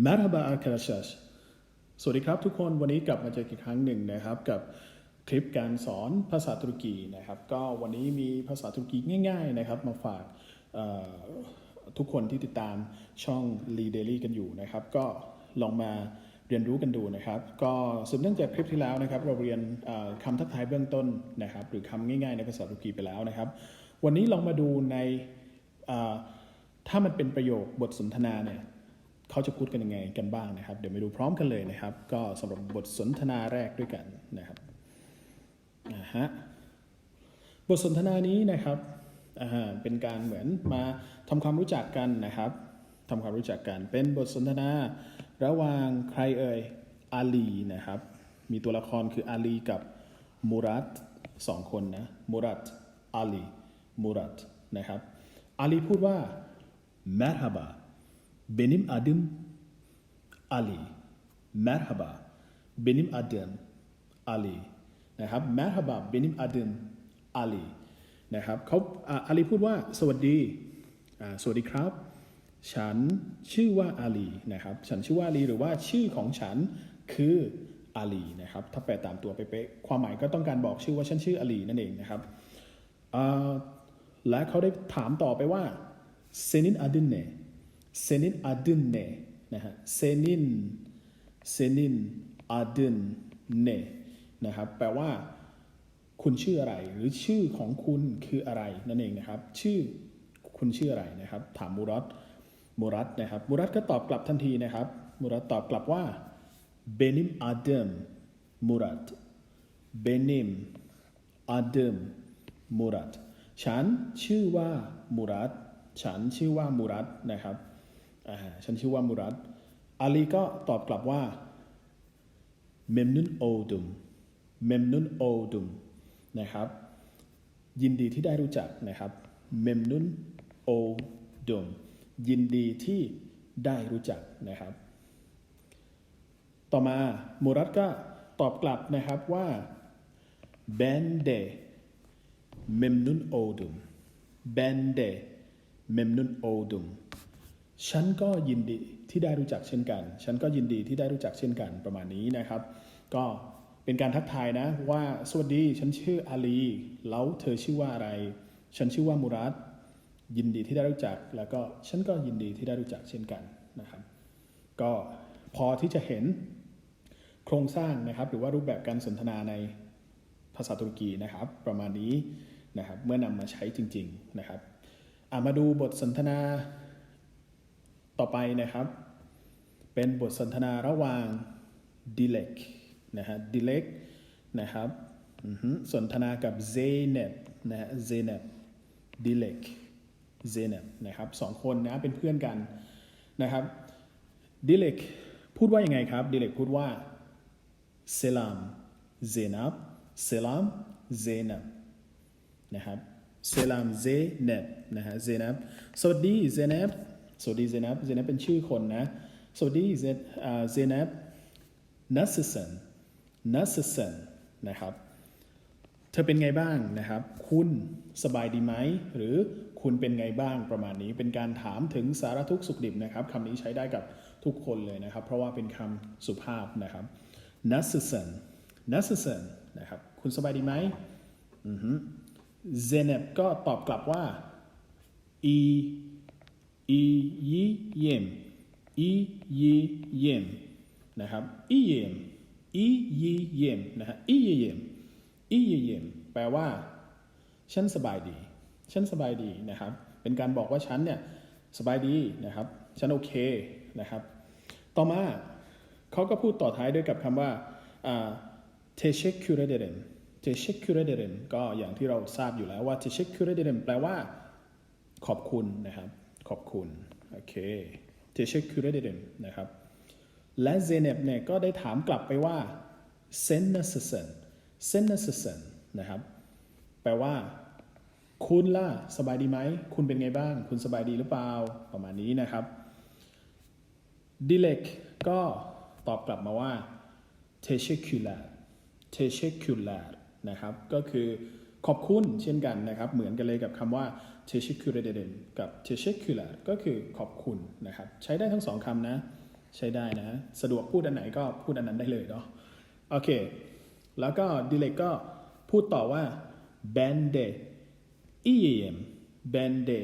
Merhaba arkadaşlar สวัสดีครับทุกคนวันนี้กลับมาเจออีกครั้งหนึ่งนะครับ กับคลิปการสอนภาษาตุรกีนะครับ ก็วันนี้มีภาษาตุรกีง่ายๆนะครับ มาฝากทุกคนที่ติดตามช่อง l e Daily กันอยู่นะครับ ก็ลองมาเรียนรู้กันดูนะครับ ก็สืบเนื่องจากคลิปที่แล้วนะครับ เราเรียนคำทักทายเบื้องต้นนะครับ หรือคำง่ายๆในภาษาตุรกีไปแล้วนะครับ วันนี้ลองมาดูในถ้ามันเป็นประโยคบทสนทนาเนี่ย เขาจะพูดกันยังไงกันบ้างนะครับ เดี๋ยวมาดูพร้อมกันเลยนะครับ ก็สำหรับบทสนทนาแรกด้วยกันนะครับอ่าฮะบทสนทนานี้นะครับอ่าเป็นการเหมือนมาทำความรู้จักกันนะครับทำความรู้จักกันเป็นบทสนทนาระหว่างใครเอ่ยอาลีนะครับ มีตัวละครคืออาลีกับมูรัตสองคนนะมูรัตอาลีมูรัตนะครับอาลีพูดว่า merhaba Benim adım Ali. Merhaba. Benim adım Ali. นะครับ Merhaba. Benim adım Ali. นะครับเขาอ่าอาลีพูดว่าสวัสดีอ่าสวัสดีครับ ฉันชื่อว่าอาลีนะครับ ฉันชื่อว่าอาลีหรือว่าชื่อของฉันคืออาลีนะครับ ถ้าแปลตามตัวเป๊ะๆความหมายก็ต้องการบอกชื่อว่าฉันชื่ออาลีนั่นเองนะครับอ่าและเขาได้ถามต่อไปว่า senin adın ne senin adın ne น เซนินอาดินเนนะฮะ senin senin adın ne นะครับแปลว่าคุณชื่ออะไรหรือชื่อของคุณคืออะไรนั่นเองนะครับ ชื่อคุณชื่ออะไรนะครับ ถามมูรัตมูรัตนะครับมูรัตก็ตอบกลับทันทีนะครับมูรัตตอบกลับว่า benim adım Murat benim adım Murat ฉันชื่อว่ามูรัตฉันชื่อว่ามูรัตนะครับ ฉันชื่อว่ามูรัตอาลีก็ตอบกลับว่า memnun oldum memnun oldum นะครับ ยินดีที่ได้รู้จักนะครับ memnun oldum ยินดีที่ได้รู้จักนะครับ ต่อมามูรัตก็ตอบกลับนะครับว่า ben de memnun oldum ben de memnun oldum ฉันก็ยินดีที่ได้รู้จักเช่นกัน ฉันก็ยินดีที่ได้รู้จักเช่นกันประมาณนี้นะครับ ก็เป็นการทักทายนะว่าสวัสดีฉันชื่ออาลี แล้วเธอชื่อว่าอะไร ฉันชื่อว่ามูรัตยินดีที่ได้รู้จัก แล้วก็ฉันก็ยินดีที่ได้รู้จักเช่นกันนะครับ ก็พอที่จะเห็นโครงสร้างนะครับ หรือว่ารูปแบบการสนทนาในภาษาตุรกีนะครับ ประมาณนี้นะครับ เมื่อนำมาใช้จริง ๆนะครับมาดูบทสนทนา ต่อไปนะครับ เป็นบทสนทนาระหว่างดิเลกนะฮะดิเลกนะครับสนทนากับเซเนบนะฮะเซเนบดิเลกเซเนบนะครับสองคนนะเป็นเพื่อนกันนะครับดิเลกพูดว่ายังไงครับดิเลกพูดว่าเซลามเซนับเซลามเซนับนะครับเซลามเซเนบนะฮะเซนับสวัสดีเซเนบ สวัสดีเซนับเซนับเป็นชื่อคนนะ สวัสดีเซอ่าเซเนบนัสสันนัสสันนะครับ เธอเป็นไงบ้างนะครับ คุณสบายดีไหม หรือคุณเป็นไงบ้างประมาณนี้ เป็นการถามถึงสารทุกข์สุขดิบนะครับคำนี้ใช้ได้กับทุกคนเลยนะครับ เพราะว่าเป็นคำสุภาพนะครับนัสสันนัสสันนะครับ คุณสบายดีไหมอือฮึเซเนบก็ตอบกลับว่าอี อียีเยมอียีเยมนะครับอีเยมอียีเยมนะฮะอียีเยมอียีเยมแปลว่า ฉันสบายดี ฉันสบายดีนะครับ เป็นการบอกว่าฉันเนี่ยสบายดีนะครับ ฉันโอเคนะครับ ต่อมาเขาก็พูดต่อท้ายด้วยกับคำว่าเทเชคคิวเรเดเรนเทเชคคิวเรเดเรนก็อย่างที่เราทราบอยู่แล้วว่าเทเชคคิวเรเดเรนแปลว่าขอบคุณนะครับ ขอบคุณ โอเคเทเชคคิวเรเดเรนนะครับ และเซเนบเนี่ยก็ได้ถามกลับไปว่าเซนเนสเซนเซนเนสเซนนะครับ แปลว่า คุณล่ะ สบายดีไหม คุณเป็นไงบ้าง คุณสบายดีหรือเปล่า ประมาณนี้นะครับดิเลกก็ตอบกลับมาว่า teşekkürler teşekkürler นะครับ ก็คือ ขอบคุณเช่นกันนะครับ เหมือนกันเลยกับคำว่า teşekkür ederim กับ teşekkürler ก็คือขอบคุณนะครับ ใช้ได้ทั้งสองคำนะ ใช้ได้นะ สะดวกพูดอันไหนก็พูดอันนั้นได้เลยเนาะโอเค แล้วก็ดิเลกก็พูดต่อว่า ben de i y m ben de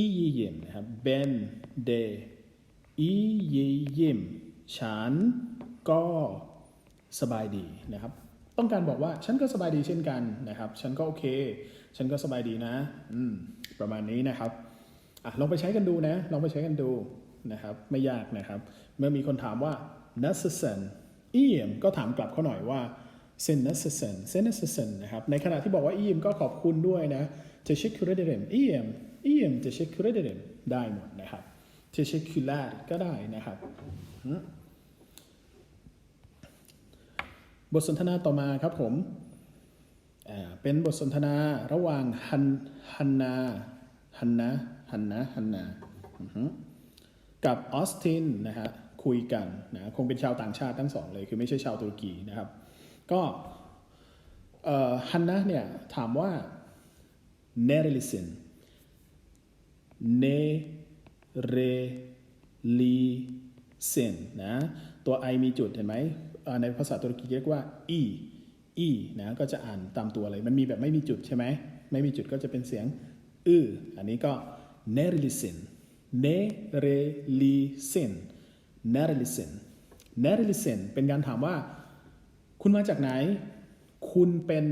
i y m นะครับ ben de i y m ฉันก็สบายดีนะครับ ต้องการบอกว่าฉันก็สบายดีเช่นกันนะครับ ฉันก็โอเค ฉันก็สบายดีนะ อืม ประมาณนี้นะครับอะลองไปใช้กันดูนะ ลองไปใช้กันดูนะครับ ไม่ยากนะครับ เมื่อมีคนถามว่า necessary เอี่ยมก็ถามกลับเขาหน่อยว่า sen necessary sen necessary นะครับ ในขณะที่บอกว่าเอี่ยมก็ขอบคุณด้วยนะจะเช็คคูเรเดเรมเอี่ยมเอี่ยมจะเช็คคูเรเดเรมได้หมดนะครับจะเช็คคูลาก็ได้นะครับ บทสนทนาต่อมาครับผมเป็นบทสนทนาระหว่างฮันฮันนาฮันนะฮันนะฮันนากับออสตินนะฮะคุยกันนะคงเป็นชาวต่างชาติทั้งสองเลย คือไม่ใช่ชาวตุรกีนะครับ ก็ฮันนะเนี่ยถามว่า n e r e l i s i n n e r e l i s i n นะตัว i มีจุดเห็นไหม ในภาษาตุรกีเรียกว่า e e นะก็จะอ่านตามตัวเลย มันมีแบบไม่มีจุดใช่ไหมไม่มีจุดก็จะเป็นเสียงอืออันนี้ก็ n e r e l i s i n n e r e l i s i n n e r e l i s i n n e r e l i s i n เป็นการถามว่า คุณมาจากไหน คุณเป็น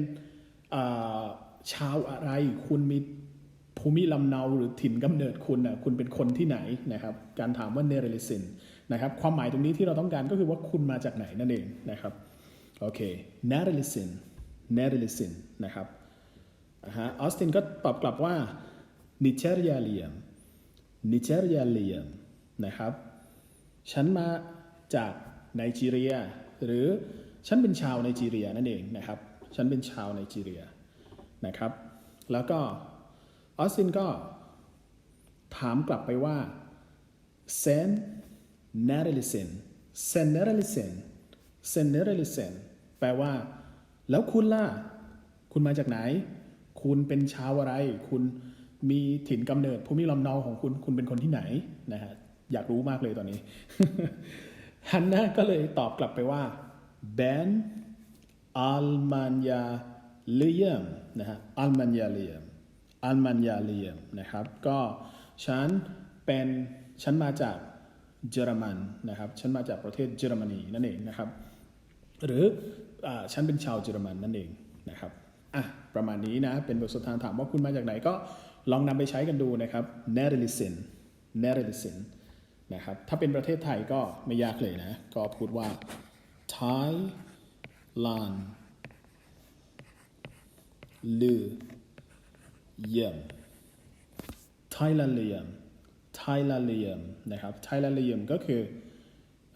ชาวอะไร คุณมี ภูมิลำเนาหรือถิ่นกำเนิดคุณน่ะคุณเป็นคนที่ไหนนะครับการถามว่าเนเรลิซินนะครับความหมายตรงนี้ที่เราต้องการก็คือว่าคุณมาจากไหนนั่นเองนะครับโอเคเนเรลิซินเนเรลิซินนะครับอ่าฮะออสตินก็ตอบกลับว่านิเจเรียเลียมนิเจเรียเลียมนะครับฉันมาจากไนจีเรีย หรือฉันเป็นชาวไนจีเรียนั่นเองนะครับฉันเป็นชาวไนจีเรียนะครับแล้วก็ ออสตินก็ถามกลับไปว่าเซนเนเรลิเซนเซนเนเรลิเซนเซนเนเรลิเซนแปลว่า แล้วคุณล่ะ คุณมาจากไหน คุณเป็นชาวอะไร คุณมีถิ่นกำเนิดภูมิลำเนาของคุณ คุณเป็นคนที่ไหนนะฮะอยากรู้มากเลยตอนนี้ฮันน่าก็เลยตอบกลับไปว่า ben Almanya Liam นะฮะ Almanya Liam Almanya Liam นะครับ ก็ฉันเป็นฉันมาจากเยอรมันนะครับ ฉันมาจากประเทศเยอรมนีนั่นเองนะครับ หรืออฉันเป็นชาวเยอรมันนั่นเองนะครับอะประมาณนี้นะเป็นบทสนทนาถามว่าคุณมาจากไหนก็ลองนำไปใช้กันดูนะครับ n e r e l i s i n n e r e l i s i n นะครับถ้าเป็นประเทศไทยก็ไม่ยากเลยนะ ก็พูดว่า Thailand ลือ เยี่ยมไทยละเลียมไทยละเลียมนะครับไทยละเลียมก็คือ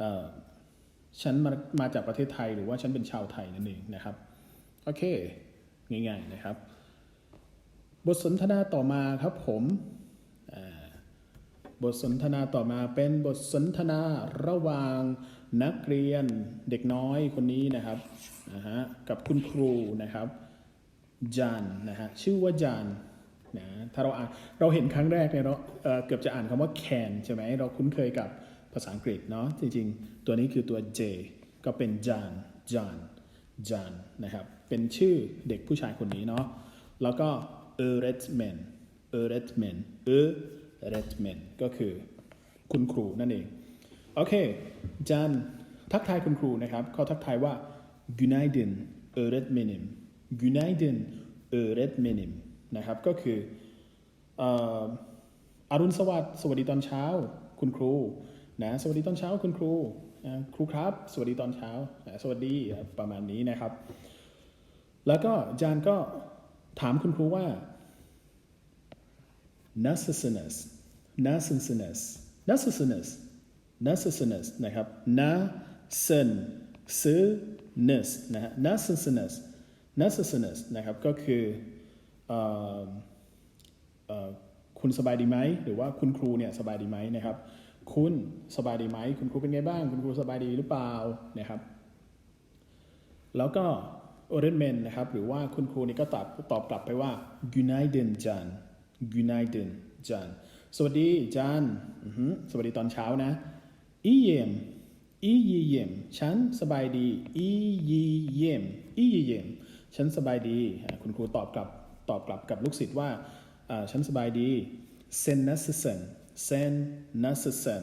อฉันมามาจากประเทศไทยหรือว่าฉันเป็นชาวไทยนั่นเองนะครับ โอเค ง่ายๆนะครับ บทสนทนาต่อมาครับผมบทสนทนาต่อมาเป็นบทสนทนาระหว่างนักเรียนเด็กน้อยคนนี้นะครับนะฮะกับคุณครูนะครับจานนะฮะชื่อว่าจาน นะถ้าเราอ่านเราเห็นครั้งแรกเนี่ยเราเเกือบจะอ่านคำว่า can ใช่ไหมเราคุ้นเคยกับภาษาอังกฤษเนาะจริงๆ ตัวนี้คือตัว J ก็เป็นจานจานจานนะครับเป็นชื่อเด็กผู้ชายคนนี้เนาะแล้วก็ e r e t m a n e r e t m a n e r e t m a n ก็คือคุณครูนั่นเอง โอเคจานทักทายคุณครูนะครับเขาทักทายว่า Günaydın öğretmenim Günaydın öğretmenim นะครับก็คือออรุณสวัสดิ์สวัสดีตอนเช้า คุณครูนะสวัสดีตอนเช้าคุณครูครูครับ สวัสดีตอนเช้า สวัสดีประมาณนี้นะครับ แล้วก็จานก็ถามคุณครูว่า necessness necessness necessness necessness นะครับ necessaryness นะฮะ necessness necessness นะครับก็คือ คุณสบายดีไหมหรือว่าคุณครูเนี่ยสบายดีไหมนะครับ คุณสบายดีไหมคุณครูเป็นไงบ้าง คุณครูสบายดีหรือเปล่านะครับ แล้วก็ o r e n m e n นะครับ หรือว่าคุณครูนี่ก็ตอบตอบกลับไปว่า Günaydın Can Günaydın Can สวัสดีจานสวัสดีตอนเช้านะ อีเยมอียีเยมฉันสบายดี อียีเยมอียีเยมฉันสบายดี คุณครูตอบกลับ ตอบกลับกับลูกศิษย์ว่าฉันสบายดีเซนนัสเซนเซนนัสเซน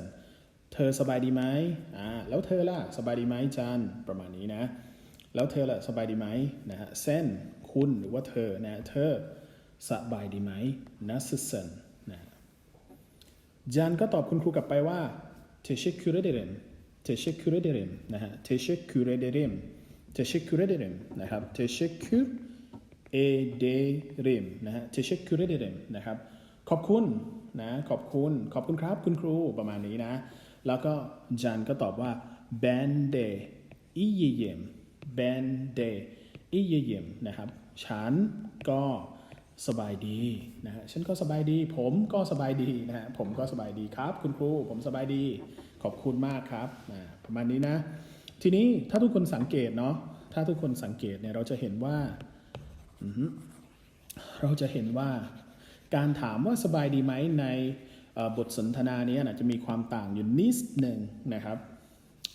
เธอสบายดีไหมอ่าแล้วเธอล่ะสบายดีไหมจันประมาณนี้นะ แล้วเธอล่ะสบายดีไหมนะฮะเซนคุณหรือว่าเธอนะเธอสบายดีไหมนัสเซนนะจันก็ตอบคุณครูกลับไปว่า teşekkür ederim teşekkür ederim นะฮะ teşekkür ederim teşekkür ederim นะครับ teşekkür ederim นะฮะ teşekkür ederim นะครับ ขอบคุณนะ ขอบคุณ ขอบคุณครับคุณครูประมาณนี้นะ แล้วก็จันก็ตอบว่า ben de iyiyim ben de iyiyim นะครับ ฉันก็สบายดีนะฮะ ฉันก็สบายดี ผมก็สบายดีนะฮะ ผมก็สบายดีครับ คุณครู ผมสบายดี ขอบคุณมากครับอ่าประมาณนี้นะ ทีนี้ถ้าทุกคนสังเกตเนาะ ถ้าทุกคนสังเกตเนี่ยเราจะเห็นว่า เราจะเห็นว่าการถามว่าสบายดีไหมในบทสนทนานี้นะจะมีความต่างอยู่นิดหนึ่งนะครับ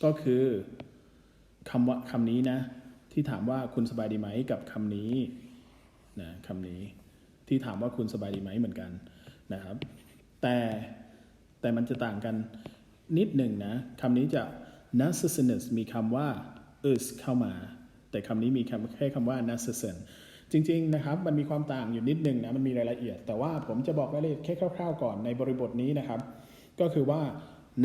ก็คือคำว่าคำนี้นะที่ถามว่าคุณสบายดีไหมกับคำนี้นะคำนี้ที่ถามว่าคุณสบายดีไหมเหมือนกันนะครับ แต่แต่มันจะต่างกันนิดหนึ่งนะคำนี้จะ narcissus มีคำว่า is เข้ามา แต่คำนี้มีแค่คำว่า narcissus จริง ๆ นะครับ มันมีความต่างอยู่นิดหนึ่งนะ มันมีรายละเอียด แต่ว่าผมจะบอกรายละเอียดแค่คร่าว ๆ ก่อนในบริบทนี้นะครับ ก็คือว่า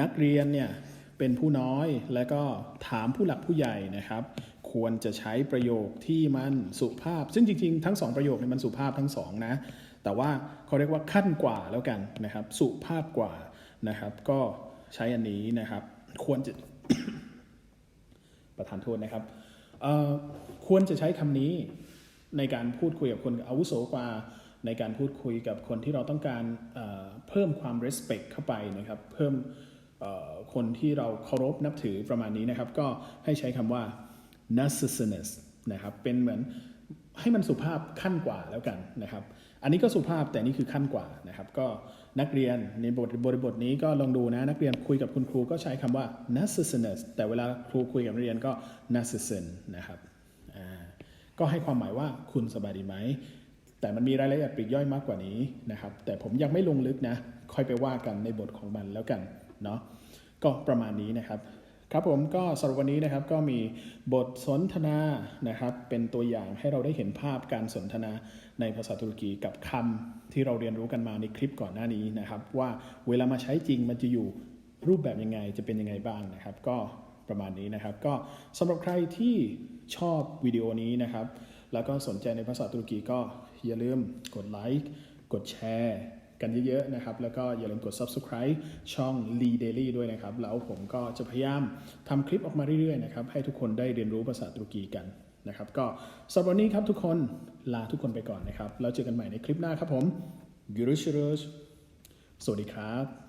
นักเรียนเนี่ยเป็นผู้น้อยแล้วก็ถามผู้หลักผู้ใหญ่นะครับ ควรจะใช้ประโยคที่มันสุภาพ ซึ่งจริง ๆ ทั้งสองประโยคเนี่ยมันสุภาพทั้งสองนะแต่ว่าเขาเรียกว่าขั้นกว่าแล้วกันนะครับ สุภาพกว่านะครับ ก็ใช้อันนี้นะครับ ควรจะประธานโทษนะครับควรจะใช้คำนี้ ในการพูดคุยกับคนอาวุโสกว่า ในการพูดคุยกับคนที่เราต้องการเพิ่มความ respect เข้าไปนะครับ เพิ่มคนที่เราเคารพนับถือประมาณนี้นะครับ ก็ให้ใช้คำว่า narcissus นะครับ เป็นเหมือนให้มันสุภาพขั้นกว่าแล้วกันนะครับ อันนี้ก็สุภาพแต่นี่คือขั้นกว่านะครับ ก็นักเรียนในบทบริบทนี้ก็ลองดูนะ นักเรียนคุยกับคุณครูก็ใช้คำว่า narcissus แต่เวลาครูคุยกับนักเรียนก็ narcissus นะครับ ก็ให้ความหมายว่าคุณสบายดีไหม แต่มันมีรายละเอียดปลีกย่อยมากกว่านี้นะครับ แต่ผมยังไม่ลงลึกนะ ค่อยไปว่ากันในบทของมันแล้วกันเนาะ ก็ประมาณนี้นะครับ ครับผมก็สำหรับวันนี้นะครับก็มีบทสนทนานะครับ เป็นตัวอย่างให้เราได้เห็นภาพการสนทนาในภาษาตุรกีกับคำที่เราเรียนรู้กันมาในคลิปก่อนหน้านี้นะครับ ว่าเวลามาใช้จริงมันจะอยู่รูปแบบยังไงจะเป็นยังไงบ้างนะครับ ก็ ประมาณนี้นะครับ ก็สำหรับใครที่ชอบวิดีโอนี้นะครับ แล้วก็สนใจในภาษาตุรกีก็อย่าลืมกดไลค์กดแชร์กันเยอะๆนะครับ แล้วก็อย่าลืมกด subscribe ช่อง Lee Daily ด้วยนะครับ แล้วผมก็จะพยายามทำคลิปออกมาเรื่อยๆนะครับ ให้ทุกคนได้เรียนรู้ภาษาตุรกีกันนะครับ ก็สำหรับวันนี้ครับทุกคนลาทุกคนไปก่อนนะครับ แล้วเจอกันใหม่ในคลิปหน้าครับผม g u r u s h u r u s สวัสดีครับ